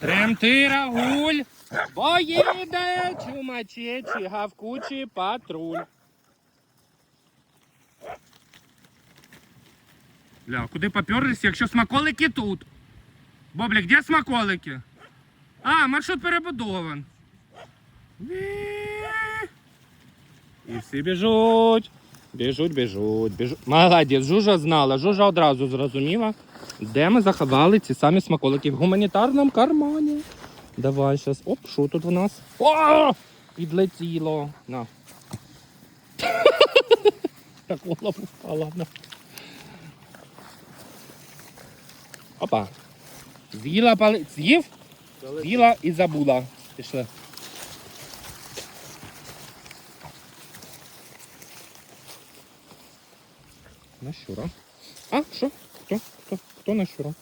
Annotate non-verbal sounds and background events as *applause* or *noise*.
Тремти рагуль, бо чумачечі, гавкучий патруль. Бля, куди поперлись, якщо смаколики тут? Боблік, де смаколики? А, маршрут перебудован. І всі біжуть. Біжуть, біжуть, біжуть. Молодець, Жужа знала. Жужа одразу зрозуміла, де ми заховали ці самі смаколики в гуманітарному кармані. Давай зараз. Оп, що тут у нас? О! Підлетіло. На. *laughs* Так голову впала. Опа. З'їла пали. З'їв? З'їла і забула. Пішли. На щура. А, що? Хто? Хто? Хто на щура?